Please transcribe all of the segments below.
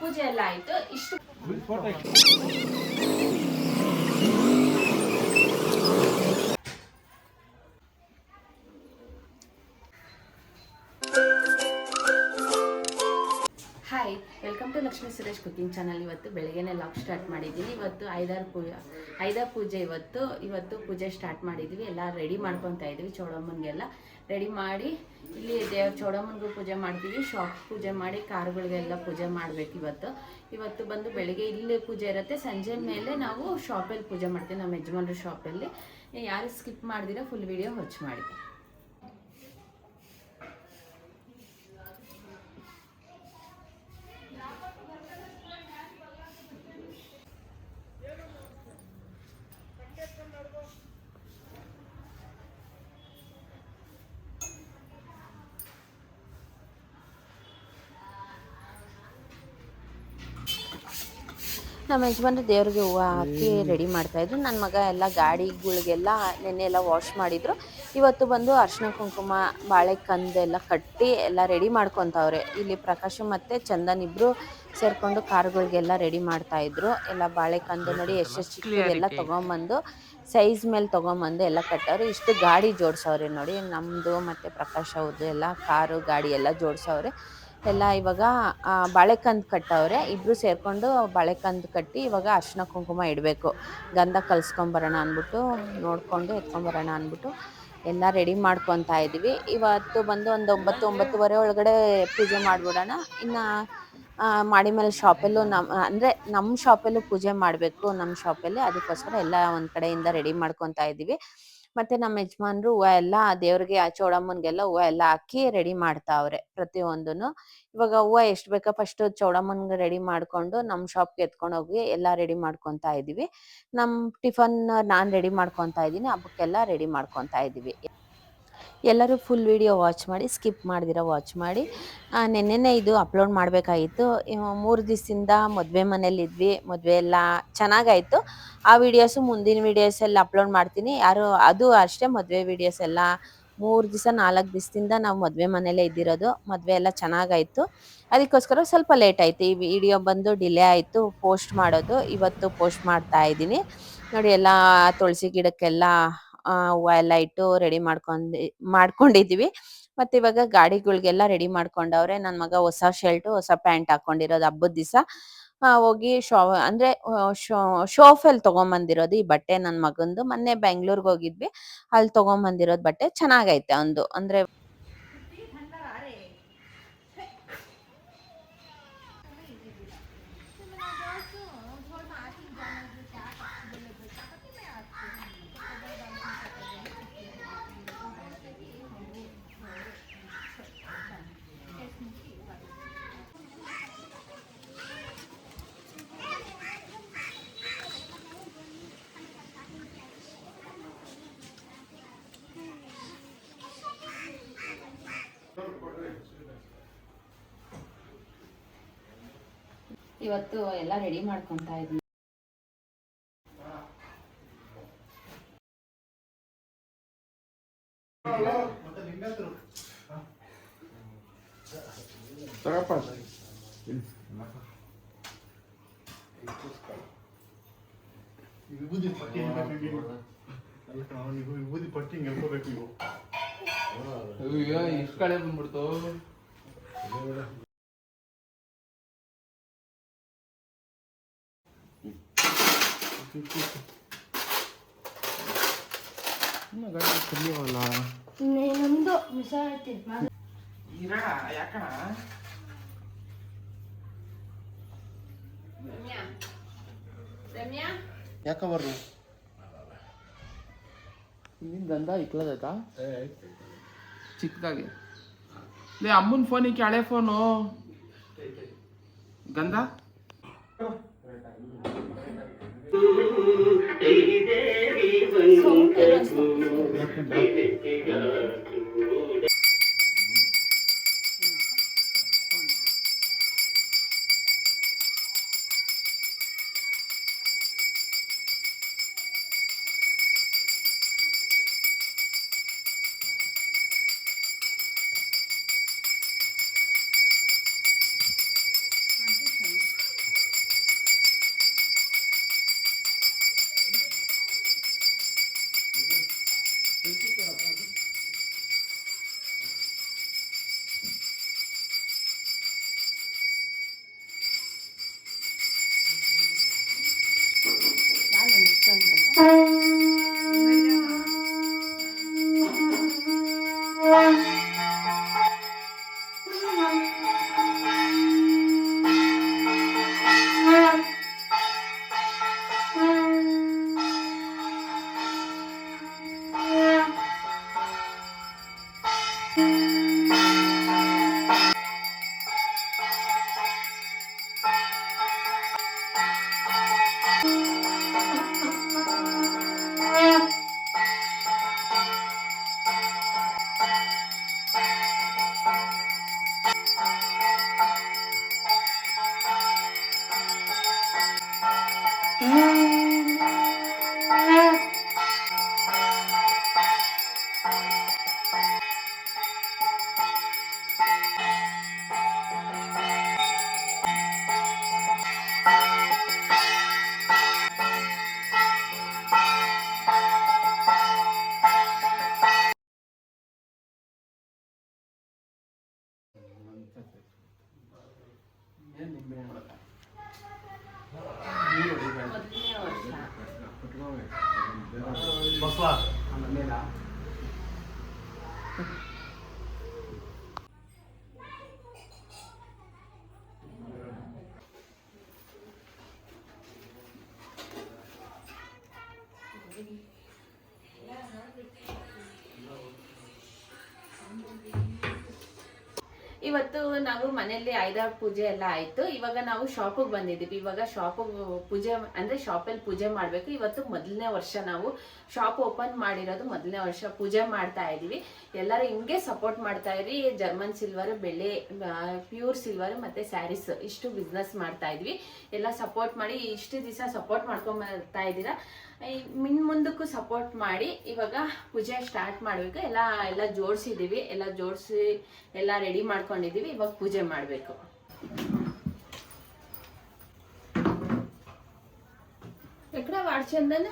ಪೂಜೆ ಎಲ್ಲ ಆಯ್ತು. ಇಷ್ಟು hi welcome to Lakshmi Suresh cooking channel ಇವತ್ತು ಬೆಳಗ್ಗೆನೆ ಲಾಕ್ ಸ್ಟಾರ್ಟ್ ಮಾಡಿದ್ದೀನಿ. ಇವತ್ತು ಐದಾರು ಪೂಜೆ ಐದಾರು ಪೂಜೆ ಇವತ್ತು ಇವತ್ತು ಪೂಜೆ ಸ್ಟಾರ್ಟ್ ಮಾಡಿದ್ವಿ, ಎಲ್ಲ ರೆಡಿ ಮಾಡ್ಕೊತಾ ಇದ್ವಿ ಚೌಡಮ್ಮನಿಗೆಲ್ಲ. ರೆಡಿ ಮಾಡಿ, ಇಲ್ಲಿ ದೇವ್ರ ಚೌಡಮ್ಮನಿಗೂ ಪೂಜೆ ಮಾಡ್ತೀವಿ ಶಾಪ್ ಪೂಜೆ ಮಾಡಿ, ಕಾರ್ಗಳಿಗೆಲ್ಲ ಪೂಜೆ ಮಾಡಬೇಕು ಇವತ್ತು. ಇವತ್ತು ಬಂದು ಬೆಳಿಗ್ಗೆ ಇಲ್ಲಿ ಪೂಜೆ ಇರುತ್ತೆ, ಸಂಜೆ ಮೇಲೆ ನಾವು ಶಾಪಲ್ಲಿ ಪೂಜೆ ಮಾಡ್ತೀವಿ, ನಮ್ಮ ಯಜಮಾನ್ರ ಶಾಪಲ್ಲಿ ಯಾರು ಸ್ಕಿಪ್ ಮಾಡಿದಿರ ಫುಲ್ ವಿಡಿಯೋ ಹೊಚ್ಚು ಮಾಡಿ. ನಮ್ಮ ಯಜಮಾನ್ರು ದೇವ್ರಿಗೆ ಹೂವು ಹಾಕಿ ರೆಡಿ ಮಾಡ್ತಾಯಿದ್ರು ನನ್ನ ಮಗ ಎಲ್ಲ ಗಾಡಿಗಳಿಗೆಲ್ಲ ನೆನ್ನೆ ಎಲ್ಲ ವಾಶ್ ಮಾಡಿದ್ರು. ಇವತ್ತು ಬಂದು ಅರ್ಶಿನ ಕುಂಕುಮ ಬಾಳೆಕಂದೆಲ್ಲ ಕಟ್ಟಿ ಎಲ್ಲ ರೆಡಿ ಮಾಡ್ಕೊತಾವ್ರೆ. ಇಲ್ಲಿ ಪ್ರಕಾಶ್ ಮತ್ತು ಚಂದನ್ ಇಬ್ಬರು ಸೇರಿಕೊಂಡು ಕಾರ್ಗಳಿಗೆಲ್ಲ ರೆಡಿ ಮಾಡ್ತಾಯಿದ್ರು ಎಲ್ಲ ಬಾಳೆಕಂದು ನೋಡಿ ಎಷ್ಟೆಷ್ಟು ಚಿಕ್ಕದೆಲ್ಲ ತೊಗೊಂಬಂದು ಸೈಜ್ ಮೇಲೆ ತೊಗೊಂಬಂದು ಎಲ್ಲ ಕಟ್ಟವ್ರೆ. ಇಷ್ಟು ಗಾಡಿ ಜೋಡ್ಸವ್ರೆ ನೋಡಿ. ನಮ್ಮದು ಮತ್ತು ಪ್ರಕಾಶ್ ಅವ್ರದ್ದು ಎಲ್ಲ ಕಾರು ಗಾಡಿ ಎಲ್ಲ ಜೋಡ್ಸವ್ರೆ. ಎಲ್ಲ ಇವಾಗ ಬಾಳೆಕಂದು ಕಟ್ಟವ್ರೆ. ಇಬ್ಬರು ಸೇರಿಕೊಂಡು ಬಾಳೆಕಂದು ಕಟ್ಟಿ ಇವಾಗ ಅರ್ಶಿನ ಕುಂಕುಮ ಇಡಬೇಕು. ಗಂಧ ಕಲ್ಸ್ಕೊಂಬರೋಣ ಅಂದ್ಬಿಟ್ಟು, ನೋಡಿಕೊಂಡು ಎತ್ಕೊಂಬರೋಣ ಅಂದ್ಬಿಟ್ಟು ಎಲ್ಲ ರೆಡಿ ಮಾಡ್ಕೊತಾ ಇದ್ದೀವಿ. ಇವತ್ತು ಬಂದು ಒಂದು ಒಂಬತ್ತು, ಒಂಬತ್ತುವರೆ ಒಳಗಡೆ ಪೂಜೆ ಮಾಡಿಬಿಡೋಣ. ಇನ್ನು ಮಾಡಿ ಮೇಲೆ ಶಾಪಲ್ಲೂ ನಮ್ಮ ಅಂದರೆ ನಮ್ಮ ಶಾಪಲ್ಲೂ ಪೂಜೆ ಮಾಡಬೇಕು ನಮ್ಮ ಶಾಪಲ್ಲಿ. ಅದಕ್ಕೋಸ್ಕರ ಎಲ್ಲ ಒಂದು ಕಡೆಯಿಂದ ರೆಡಿ ಮಾಡ್ಕೊತಾ ಇದ್ದೀವಿ. ಮತ್ತೆ ನಮ್ಮ ಯಜಮಾನ್ರು ಹೂವ ಎಲ್ಲ ದೇವ್ರಿಗೆ ಆ ಚೌಡಮ್ಮನ್ಗೆಲ್ಲ ಹೂವ ಎಲ್ಲ ಹಾಕಿ ರೆಡಿ ಮಾಡ್ತಾವ್ರೆ ಪ್ರತಿಯೊಂದನ್ನು ಇವಾಗ ಹೂವ ಎಷ್ಟು ಬೇಕಾ ಫಸ್ಟ್ ಚೌಡಮ್ಮನ್ಗೆ ರೆಡಿ ಮಾಡ್ಕೊಂಡು ನಮ್ಮ ಶಾಪ್ಗೆ ಎತ್ಕೊಂಡು ಹೋಗಿ ಎಲ್ಲ ರೆಡಿ ಮಾಡ್ಕೊತಾ ಇದೀವಿ. ನಮ್ಮ ಟಿಫನ್ ನಾನು ರೆಡಿ ಮಾಡ್ಕೊತಾ ಇದ್ದೀನಿ ಹಬ್ಬಕ್ಕೆಲ್ಲ ರೆಡಿ ಮಾಡ್ಕೊತಾ ಇದ್ದೀವಿ ಎಲ್ಲರೂ ಫುಲ್ ವಿಡಿಯೋ ವಾಚ್ ಮಾಡಿ ಸ್ಕಿಪ್ ಮಾಡ್ದಿರ ವಾಚ್ ಮಾಡಿ. ನೆನ್ನೆನೇ ಇದು ಅಪ್ಲೋಡ್ ಮಾಡಬೇಕಾಗಿತ್ತು. ಮೂರು ದಿವಸದಿಂದ ಮದುವೆ ಮನೇಲಿದ್ವಿ ಮದುವೆ ಎಲ್ಲ ಚೆನ್ನಾಗಾಯಿತು. ಆ ವೀಡಿಯೋಸು ಮುಂದಿನ ವಿಡಿಯೋಸ್ ಎಲ್ಲ ಅಪ್ಲೋಡ್ ಮಾಡ್ತೀನಿ. ಯಾರು, ಅದು ಅಷ್ಟೇ ಮದುವೆ ವಿಡಿಯೋಸ್ ಎಲ್ಲ. ಮೂರು ದಿವಸ, ನಾಲ್ಕು ದಿವಸದಿಂದ ನಾವು ಮದುವೆ ಮನೇಲೇ ಇದ್ದಿರೋದು. ಮದುವೆ ಎಲ್ಲ ಚೆನ್ನಾಗಾಯಿತು. ಅದಕ್ಕೋಸ್ಕರ ಸ್ವಲ್ಪ ಲೇಟ್ ಆಯಿತು. ಈ ವಿಡಿಯೋ ಬಂದು ಡಿಲೇ ಆಯಿತು. ಪೋಸ್ಟ್ ಮಾಡೋದು. ಇವತ್ತು ಪೋಸ್ಟ್ ಮಾಡ್ತಾ ಇದ್ದೀನಿ. ನೋಡಿ, ಎಲ್ಲ ತುಳಸಿ ಗಿಡಕ್ಕೆಲ್ಲ ಎಲ್ಲ ಇಟ್ಟು ರೆಡಿ ಮಾಡ್ಕೊಂಡ್, ಮಾಡ್ಕೊಂಡಿದ್ವಿ. ಮತ್ತೆ ಇವಾಗ ಗಾಡಿಗಳಿಗೆಲ್ಲ ರೆಡಿ ಮಾಡ್ಕೊಂಡವ್ರೆ ನನ್ನ ಮಗ ಹೊಸ ಶರ್ಟ್, ಹೊಸ ಪ್ಯಾಂಟ್ ಹಾಕೊಂಡಿರೋದು ಹಬ್ಬದ ದಿವಸ. ಹೋಗಿ ಶೋ, ಅಂದ್ರೆ ಶೋಫಲ್ಲಿ ತಗೊಂಬಂದಿರೋದು ಈ ಬಟ್ಟೆ ನನ್ನ ಮಗಂದು. ಮೊನ್ನೆ ಬೆಂಗ್ಳೂರ್ಗೆ ಹೋಗಿದ್ವಿ. ಅಲ್ಲಿ ತಗೊಂಬಂದಿರೋದು ಬಟ್ಟೆ ಚೆನ್ನಾಗೈತೆ ಒಂದು ಅಂದ್ರೆ ಇವತ್ತು ಎಲ್ಲ ರೆಡಿ ಮಾಡ್ಕೊತಾ ಇದ್ವಿ. ಇನ್ನೊಂದು ಮಿಸ್ ಆಯ್ತೀನಿ ಯಾಕಣ ರಮ್ಯಾ ರಮ್ಯಾ ಯಾಕೆ ಬರ್ರು ನಿನ್ ಗಂಧ ಇಕ್ಲದೈತಾ ಚಿಕ್ಕದಾಗಿ ಲೇ ಅಮ್ಮನ ಫೋನಿಗೆ ಹಳೆ ಫೋನು. ಗಂಧ? శ్రీదేవి వంకూ ಇವತ್ತು ನಾವು ಮನೆಯಲ್ಲಿ ಐದಾರು ಪೂಜೆ ಎಲ್ಲ ಆಯ್ತು. ಇವಾಗ ನಾವು ಶಾಪಿಗೆ ಬಂದಿದ್ದೀವಿ. ಇವಾಗ ಶಾಪ್ ಪೂಜೆ ಅಂದ್ರೆ ಶಾಪಲ್ಲಿ ಪೂಜೆ ಮಾಡಬೇಕು. ಇವತ್ತು ಮೊದಲನೇ ವರ್ಷ ನಾವು ಶಾಪ್ ಓಪನ್ ಮಾಡಿರೋದು ಮೊದಲನೇ ವರ್ಷ ಪೂಜೆ ಮಾಡ್ತಾ ಇದೀವಿ ಎಲ್ಲರೂ ಹಿಂಗೆ ಸಪೋರ್ಟ್ ಮಾಡ್ತಾ ಇರಿ. ಜರ್ಮನ್ ಸಿಲ್ವರ್ ಬೆಳೆ ಪ್ಯೂರ್ ಸಿಲ್ವರ್ ಮತ್ತೆ ಸ್ಯಾರೀಸ್ ಇಷ್ಟು ಬಿಸ್ನೆಸ್ ಮಾಡ್ತಾ ಇದ್ವಿ. ಎಲ್ಲ ಸಪೋರ್ಟ್ ಮಾಡಿ ಇಷ್ಟು ದಿವಸ ಸಪೋರ್ಟ್ ಮಾಡ್ಕೊಂಡ್ ಬರ್ತಾ ಇದ್ದೀರಾ. ಇನ್ ಮುಂದಕ್ಕೂ ಸಪೋರ್ಟ್ ಮಾಡಿ ಇವಾಗ ಪೂಜೆ ಸ್ಟಾರ್ಟ್ ಮಾಡಬೇಕು. ಎಲ್ಲ ಎಲ್ಲ ಜೋಡಿಸಿದ್ದೀವಿ ಎಲ್ಲ ಜೋಡಿಸಿ, ಎಲ್ಲ ರೆಡಿ ಮಾಡ್ಕೊಂಡಿದ್ದೀವಿ ಇವಾಗ ಪೂಜೆ ಮಾಡಬೇಕು. ಎಕಡೆ ಎಕ್ಕಡ ವಾಡ್ಚಂದನ?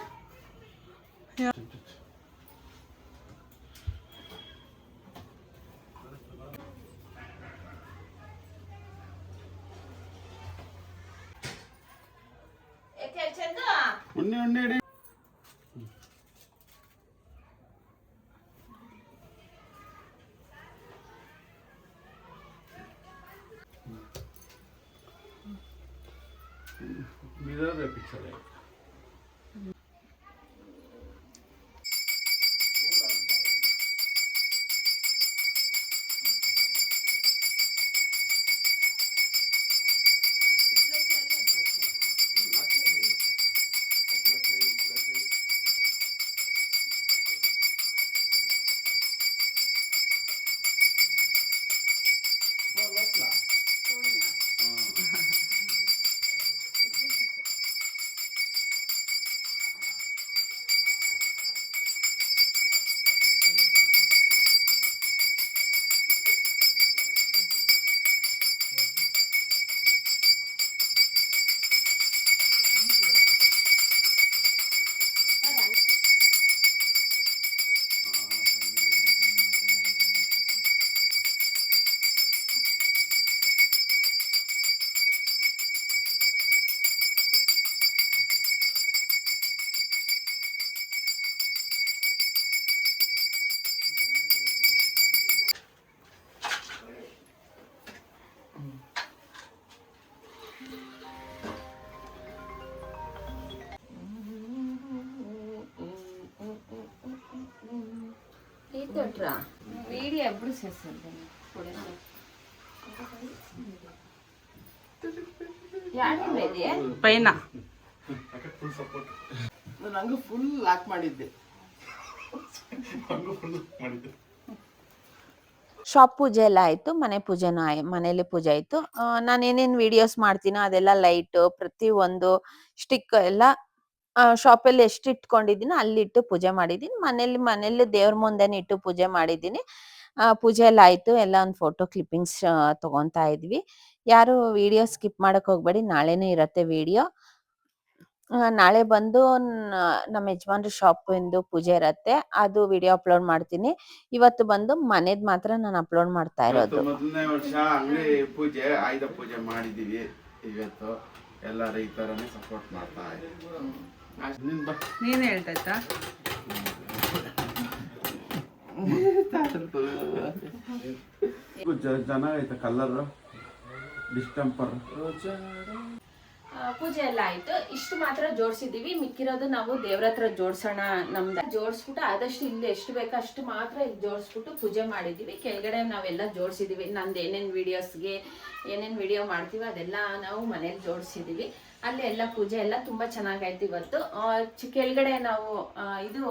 ಈ ತೊಟ್ರ వీడియో ఎప్పుడు చేస్తుంది ಯಾಡಿಬೇಡಿ ಪೈನ ಫುಲ್ ಸಪೋರ್ಟ್ ನಂಗೆ ಫುಲ್ ಲಾಕ್ ಮಾಡಿದ್ದೆ ಹಂಗೂ ಫುಲ್ ಮಾಡಿದ್ದೆ ಶಾಪ್ ಪೂಜೆ ಎಲ್ಲ ಆಯ್ತು ಮನೆ ಪೂಜೆನೂ ಆಯ್ ಮನೇಲಿ ಪೂಜೆ ಆಯ್ತು ನಾನು ಏನೇನು ವಿಡಿಯೋಸ್ ಮಾಡ್ತೀನೋ ಅದೆಲ್ಲ ಲೈಟ್ ಪ್ರತಿ ಒಂದು ಸ್ಟಿಕ್ ಎಲ್ಲ ಶಾಪಲ್ಲಿ ಎಷ್ಟು ಇಟ್ಕೊಂಡಿದ್ದೀನಿ ಅಲ್ಲಿ ಇಟ್ಟು ಪೂಜೆ ಮಾಡಿದ್ದೀನಿ. ಮನೇಲಿ ಮನೇಲಿ ದೇವ್ರ ಮುಂದೆನೆ ಇಟ್ಟು ಪೂಜೆ ಮಾಡಿದ್ದೀನಿ. ಪೂಜೆ ಎಲ್ಲ ಆಯ್ತು. ಎಲ್ಲ ಒಂದು ಫೋಟೋ ಕ್ಲಿಪ್ಪಿಂಗ್ಸ್ ತಗೊಂತಾ ಇದ್ವಿ. ಯಾರು ವಿಡಿಯೋ ಸ್ಕಿಪ್ ಮಾಡಕ್ ಹೋಗ್ಬೇಡಿ ನಾಳೆನೇ ಇರತ್ತೆ ವಿಡಿಯೋ ನಾಳೆ ಬಂದು ನಮ್ಮ ಯಜಮಾನ್ರ ಶಾಪ್ ಇಂದು ಪೂಜೆ ಇರತ್ತೆ. ಅದು ವಿಡಿಯೋ ಅಪ್ಲೋಡ್ ಮಾಡ್ತೀನಿ. ಇವತ್ತು ಬಂದು ಮನೇದ್ ಮಾತ್ರ ನಾನು ಅಪ್ಲೋಡ್ ಮಾಡ್ತಾ ಇರೋದು. ಮೊದಲನೇ ವರ್ಷ ಅಂಗಡಿ ಪೂಜೆ ಆಯುಧ ಪೂಜೆ ಮಾಡಿದೀವಿ. ಇವತ್ತು ಎಲ್ಲ ಈ ತರನೇ ಸಪೋರ್ಟ್ ಮಾಡ್ತಾ ಇದ್ದೀವಿ ನೀನ್ ಹೇಳ್ತಾ ಚೆನ್ನಾಗೈತೆ ಕಲರ್ ಡಿಸ್ಟೆಂಪರ್ ಪೂಜೆ ಎಲ್ಲ ಆಯ್ತು. ಇಷ್ಟು ಮಾತ್ರ ಜೋಡಿಸಿದೀವಿ ಮಿಕ್ಕಿರೋದು ನಾವು ದೇವ್ರ ಹತ್ರ ಜೋಡ್ಸೋಣ ನಮ್ದು. ಜೋಡಿಸ್ಬಿಟ್ಟು ಆದಷ್ಟು ಇಲ್ಲಿ ಎಷ್ಟು ಬೇಕೋ ಅಷ್ಟು ಮಾತ್ರ ಇಲ್ಲಿ ಜೋಡಿಸ್ಬಿಟ್ಟು ಪೂಜೆ ಮಾಡಿದೀವಿ ಕೆಳಗಡೆ ನಾವೆಲ್ಲ ಜೋಡಿಸಿದೀವಿ ನಂದು ಏನೇನು ವಿಡಿಯೋಸ್ಗೆ ಏನೇನು ವಿಡಿಯೋ ಮಾಡ್ತೀವಿ ಅದೆಲ್ಲ ನಾವು ಮನೇಲಿ ಜೋಡಿಸಿದೀವಿ ಅಲ್ಲಿ ಎಲ್ಲ ಪೂಜೆ ಎಲ್ಲ ತುಂಬಾ ಚೆನ್ನಾಗಾಯ್ತು ಇವತ್ತು ಕೆಳಗಡೆ ನಾವು ಇದು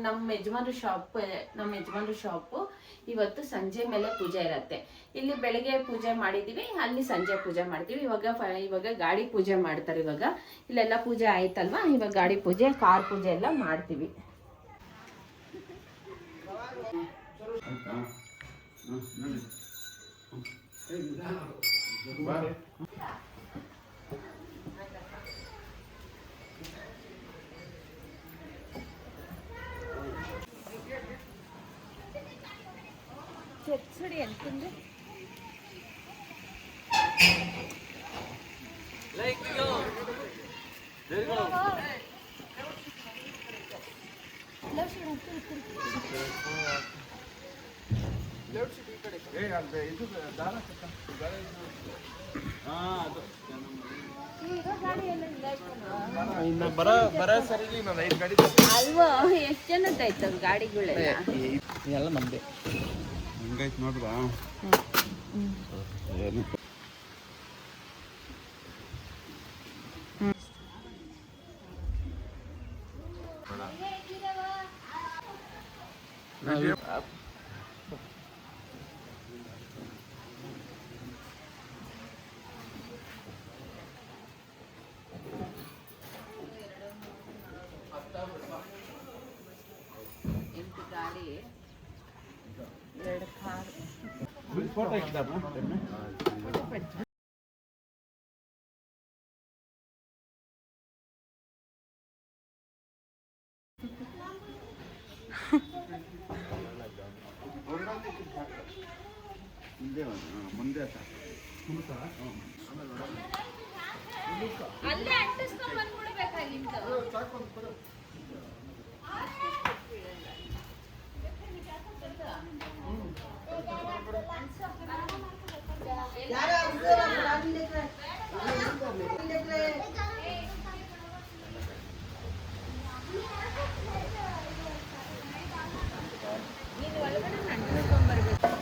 ನಮ್ಮ ಯಜಮಾನ್ರ ಶಾಪ್ ನಮ್ಮ ಯಜಮಾನ್ರ ಶಾಪು ಇವತ್ತು ಸಂಜೆ ಮೇಲೆ ಪೂಜೆ ಇರತ್ತೆ ಇಲ್ಲಿ ಬೆಳಗ್ಗೆ ಪೂಜೆ ಮಾಡಿದೀವಿ ಅಲ್ಲಿ ಸಂಜೆ ಪೂಜೆ ಮಾಡ್ತೀವಿ ಇವಾಗ ಇವಾಗ ಗಾಡಿ ಪೂಜೆ ಮಾಡ್ತಾರೆ ಇವಾಗ ಇಲ್ಲೆಲ್ಲ ಪೂಜೆ ಆಯ್ತಲ್ವಾ ಇವಾಗ ಗಾಡಿ ಪೂಜೆ ಕಾರ್ ಪೂಜೆ ಎಲ್ಲ ಮಾಡ್ತೀವಿ ಇದು. ಹಾ, ಅದು. ಇನ್ನ ಬರ ಬರ ಸರಿಗೆ ಇನ್ನೊಂದು ಐದು ಗಾಡಿ ಅಲ್ವಾ ಎಷ್ಟು ಜನದ್ದಾಯ್ತು ಗಾಡಿಗಳೆಲ್ಲ ಎಲ್ಲ ನಮ್ದೆ ಹಂಗೈತ್ ನೋಡ್ರ ಏನು? ಫೋಟೋ ಇದ್ದಾರ ಮುಂದೆ ಒಂದು, ಹಾ, ಮುಂದೆ ಸಾಕು. ಅಲ್ಲೇ ಅಂಟಿಸ್ಕೊಂಡ್ ಬಂದ್ಬಿಡ್ಬೇಕಾಗಿತ್ತು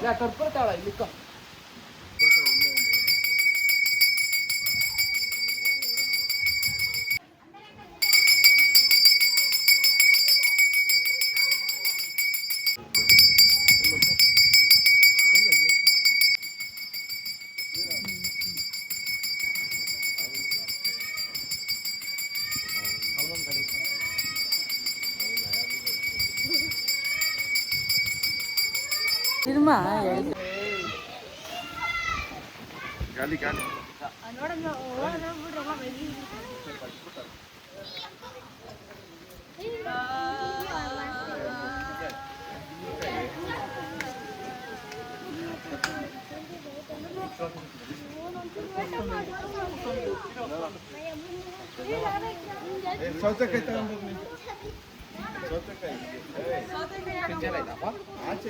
ಯಾ ಕರ್ಪುರ್ತಾಳ ಇಲ್ಲಿಕ್ಕ ಗಾಲಿ ಗಾಲಿ ಏ, ಸೌತೆಕಾಯಿ ತಗೊಂಡ್ಬರ್ರಿ ನೀವು. ಸೌತೆಕಾಯಿ ಆಚೆ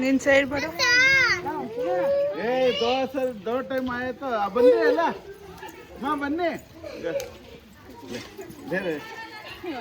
ನಿನ್ ಸೈಡ್ ಬೇಡ ಏ ದೋಸೆ ದೋ ಟೈಮ್ ಆಯ್ತು. ಆ, ಬನ್ನಿ ಅಲ್ಲ. ಹಾ ಬನ್ನಿ. ಬೇರೆ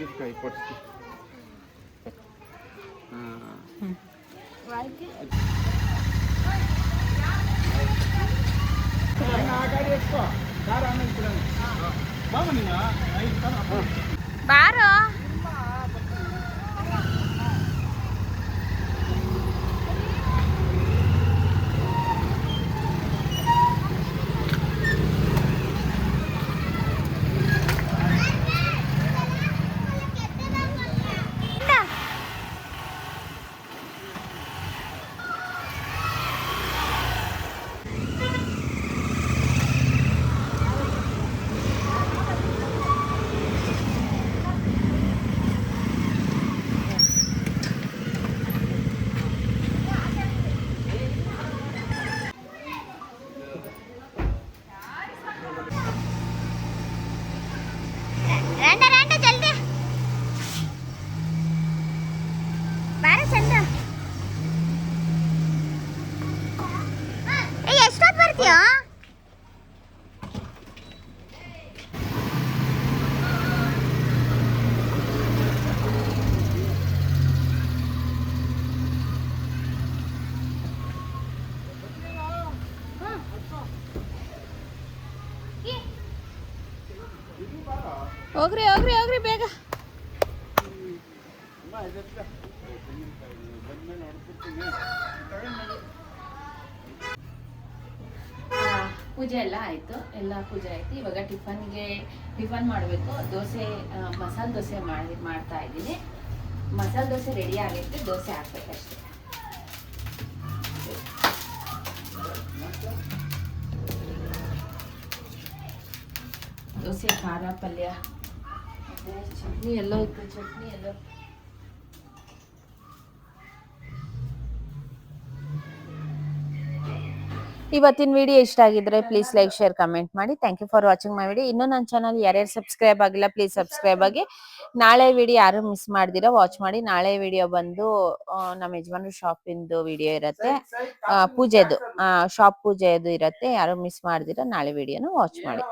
ಇವನ್ಗೆ ಇಸ್ಕೊಡು ಅವ್ನ್ಗೆ, ಅವ್ನ್ಗೆ, ಅವ್ನ್ಗೆ, ಅವ್ನ್ಗೆ. ಕಿತ್ಕಾಯಿ ಕೊಡ್ಸಿ ಹಾಂ ಬಾರೋ ಹೋಗ್ರಿ ಹೋಗ್ರಿ ಹೋಗ್ರಿ ಬೇಗ. ಪೂಜೆ ಎಲ್ಲ ಆಯಿತು. ಎಲ್ಲ ಪೂಜೆ ಆಯಿತು. ಇವಾಗ ಟಿಫನ್ಗೆ, ಟಿಫನ್ ಮಾಡಬೇಕು. ದೋಸೆ ಮಸಾಲೆ ದೋಸೆ ಮಾಡಿ, ಮಾಡ್ತಾ ಇದ್ದೀನಿ. ಮಸಾಲೆ ದೋಸೆ ರೆಡಿ ಆಗೈತೆ ದೋಸೆ ಹಾಕ್ಬೇಕಷ್ಟೆ ದೋಸೆ ಖಾರ ಪಲ್ಯ. ಚಟ್ನಿ ಎಲ್ಲೋ ಇತ್ತು ಚಟ್ನಿ ಎಲ್ಲೋ. ಇವತ್ತಿನ ವಿಡಿಯೋ ಇಷ್ಟ ಆಗಿದ್ರೆ ಪ್ಲೀಸ್ ಲೈಕ್ ಶೇರ್ ಕಮೆಂಟ್ ಮಾಡಿ. Thank you for watching my video ಇನ್ನೂ ನನ್ನ ಚಾನಲ್ ಯಾರ್ಯಾರು ಸಬ್ಸ್ಕ್ರೈಬ್ ಆಗಿಲ್ಲ ಪ್ಲೀಸ್ ಸಬ್ಸ್ಕ್ರೈಬ್ ಆಗಿ. ನಾಳೆ ವಿಡಿಯೋ ಯಾರು ಮಿಸ್ ಮಾಡ್ದಿರ ವಾಚ್ ಮಾಡಿ. ನಾಳೆ ವಿಡಿಯೋ ಬಂದು ನಮ್ಮ ಯಜಮಾನ್ರು ಶಾಪಿಂದು ವಿಡಿಯೋ ಇರುತ್ತೆ. ಪೂಜೆದು ಶಾಪ್ ಪೂಜೆದು ಇರುತ್ತೆ. ಯಾರು ಮಿಸ್ ಮಾಡ್ದಿರ ನಾಳೆ ವಿಡಿಯೋನ ವಾಚ್ ಮಾಡಿ.